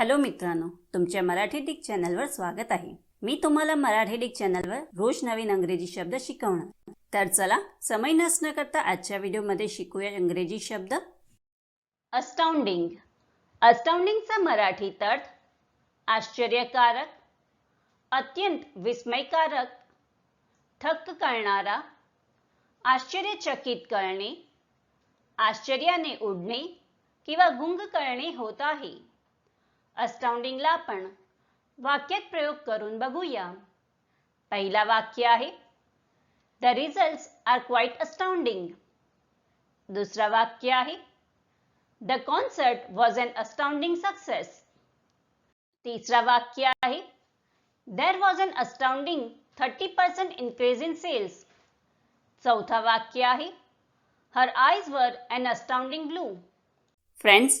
Hello मित्रांनो तुमच्या Marathi Dick चॅनलवर स्वागत आहे. मी तुम्हाला मराठी डिक चॅनलवर रोज नवीन अंग्रेजी शब्द शिकवणार. तर चला समय नसणं करता आजच्या व्हिडिओमध्ये शिकूया इंग्रजी शब्द. अस्टाउंडिंग अस्टाउंडिंगचा मराठीत अर्थ आश्चर्यकारक अत्यंत विस्मयकारक थक्क करणारा आश्चर्यचकित करणे आश्चर्याने उडणे किंवा गुंग करणे होत आहे. अस्टाउंडिंगला आपण वाक्यात प्रयोग करून बघूया. पहिला वाक्य आहे the results are quite astounding दुसरा वाक्य आहे the concert was an astounding success तिसरा वाक्य आहे there was an astounding thirty percent increase in sales चौथा वाक्य आहे her eyes were an astounding blue friends